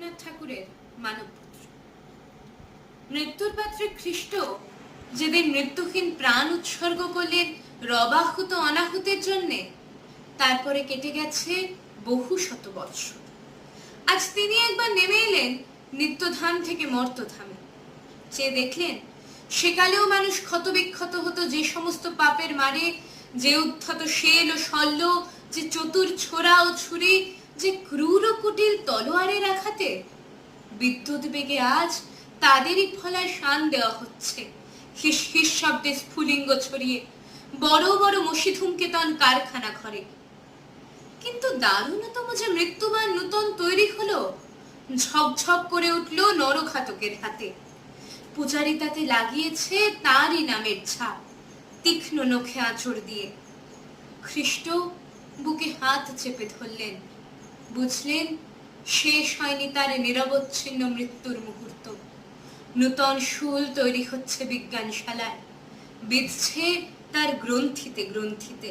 রবীন্দ্রনাথ ঠাকুরের মানবপুত্র। মৃত্যুর পাত্রে খ্রিস্ট যেদিন মৃত্যুহীন প্রাণ উৎসর্গ করলেন, রবাহুত অনাহুতের জন্যে, তারপরে কেটে গেছে বহু শত বৎসর। আজ তিনি একবার নেমে এলেন নিত্যধাম থেকে মর্তধামে। চেয়ে দেখলেন, সেকালেও মানুষ ক্ষতবিক্ষত হতো যে সমস্ত পাপের মারে, যে উত্থত শেল ও শল্য, যে চতুর ছোড়া ও ছুরি যে ক্রূর কুটিল তলোয়ারের আঘাতে বিদ্যুৎ বেগে আজ তাদেরই ফলায় শান দেওয়া হচ্ছে। হিস হিস শব্দে স্ফুলিঙ্গ ছড়িয়ে বড় বড় মসিধুমকেতন কারখানা ঘরে। কিন্তু দারুণতম যে মৃত্যুবান নূতন তৈরি হলো ঝকঝক করে উঠল নরঘাতকের হাতে। পূজারি তাতে লাগিয়েছে তারই নামের ছাপ, তীক্ষ্ণ নখে আঁচড় দিয়ে। খ্রিস্ট বুকে হাত চেপে ধরলেন। বুঝলেন, শেষ হয়নি তার নিরবচ্ছিন্ন মৃত্যুর মুহূর্ত। নূতন শুল তৈরি হচ্ছে বিজ্ঞানশালায়, বিধছে তার গ্রন্থিতে গ্রন্থিতে।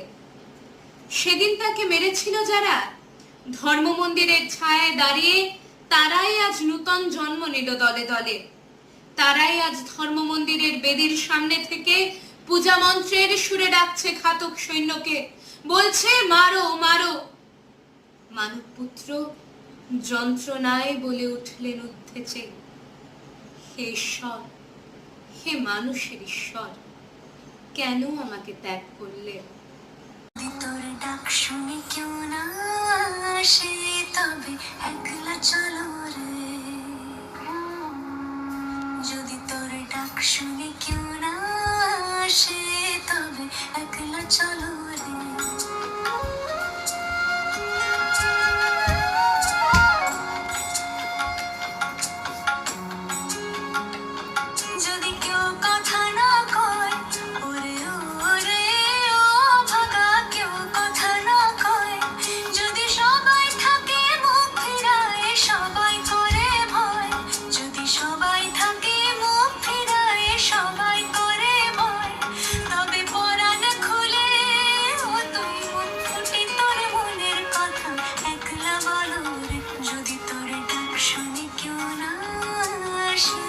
সেদিন তাকে মেরেছিল যারা ধর্ম মন্দিরের ছায়ায় দাঁড়িয়ে তারাই আজ নূতন জন্ম নিল দলে দলে। তারাই আজ ধর্ম মন্দিরের বেদির সামনে থেকে পূজা মন্ত্রের সুরে ডাকছে ঘাতক সৈন্যকে, বলছে, মারো মারো। মানব পুত্র যন্ত্রণায় বলে উঠলেন উঠেছে হে ঈশ্বর, হে মানুষের ঈশ্বর, কেন আমাকে ত্যাগ করলে? তোর ডাক শুনে কেউ না তবে একলা চলো রে। যদি তোর ডাক শুনে কেউ না আসে আসে